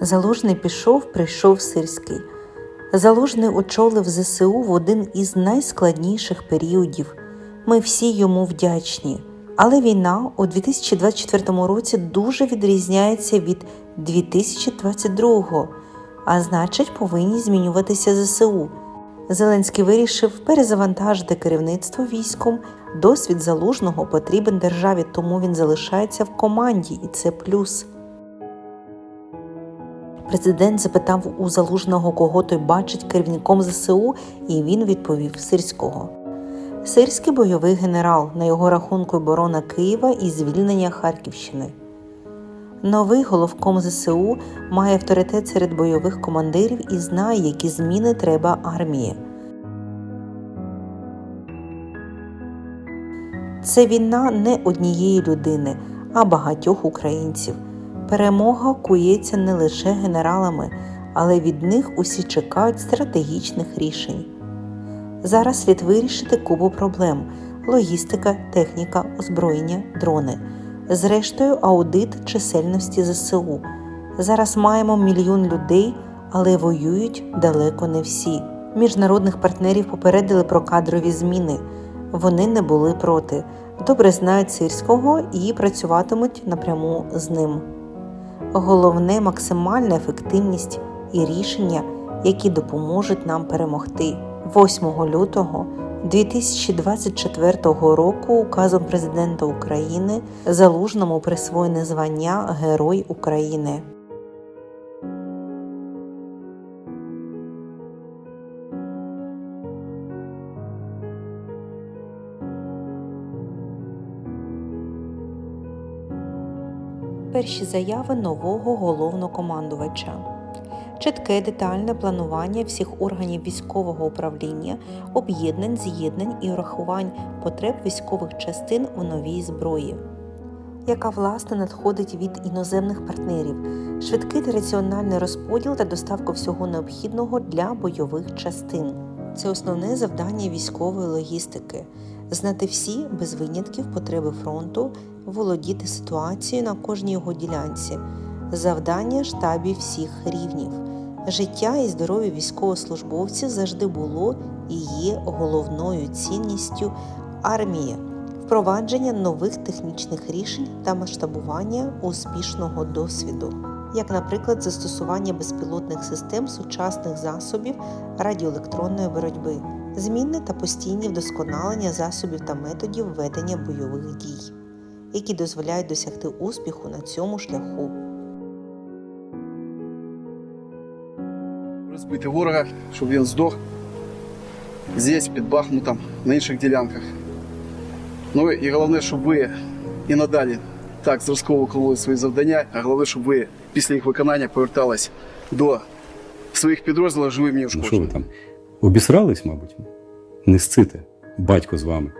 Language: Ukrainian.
Залужний пішов, прийшов Сирський. Залужний очолив ЗСУ в один із найскладніших періодів. Ми всі йому вдячні. Але війна у 2024 році дуже відрізняється від 2022, а значить, повинні змінюватися ЗСУ. Зеленський вирішив перезавантажити керівництво військом. Досвід залужного потрібен державі, тому він залишається в команді, і це плюс. Президент запитав у залужного, кого той бачить керівником ЗСУ, і він відповів Сирського. Сирський бойовий генерал на його рахунку оборона Києва і звільнення Харківщини. Новий головком ЗСУ має авторитет серед бойових командирів і знає, які зміни треба армії. Це війна не однієї людини, а багатьох українців. Перемога кується не лише генералами, але від них усі чекають стратегічних рішень. Зараз слід вирішити купу проблем: логістика, техніка, озброєння, дрони. Зрештою, аудит чисельності ЗСУ. Зараз маємо мільйон людей, але воюють далеко не всі. Міжнародних партнерів попередили про кадрові зміни. Вони не були проти. Добре знають сирського і працюватимуть напряму з ним. Головне максимальна ефективність і рішення, які допоможуть нам перемогти. 8 лютого 2024 року указом президента України залужному присвоєне звання Герой України. Перші заяви нового головнокомандувача. Чітке детальне планування всіх органів військового управління, об'єднань, з'єднань і урахувань потреб військових частин у новій зброї, яка власне надходить від іноземних партнерів, швидкий та раціональний розподіл та доставка всього необхідного для бойових частин. Це основне завдання військової логістики знати всі без винятків потреби фронту, володіти ситуацією на кожній його ділянці, завдання штабів всіх рівнів. Життя і здоров'я військовослужбовців завжди було і є головною цінністю армії, впровадження нових технічних рішень та масштабування успішного досвіду, як, наприклад, застосування безпілотних систем сучасних засобів радіоелектронної боротьби, змінне та постійні вдосконалення засобів та методів ведення бойових дій, які дозволяють досягти успіху на цьому шляху. Розбити ворога, щоб він здох здесь, під Бахмутом, на інших ділянках. Ну і головне, щоб ви і надалі так зразково виконували свої завдання, а головне, щоб ви після їх виконання повертались до своїх підрозділів живими і Ну Обісрались, мабуть? Не сците. Батько з вами.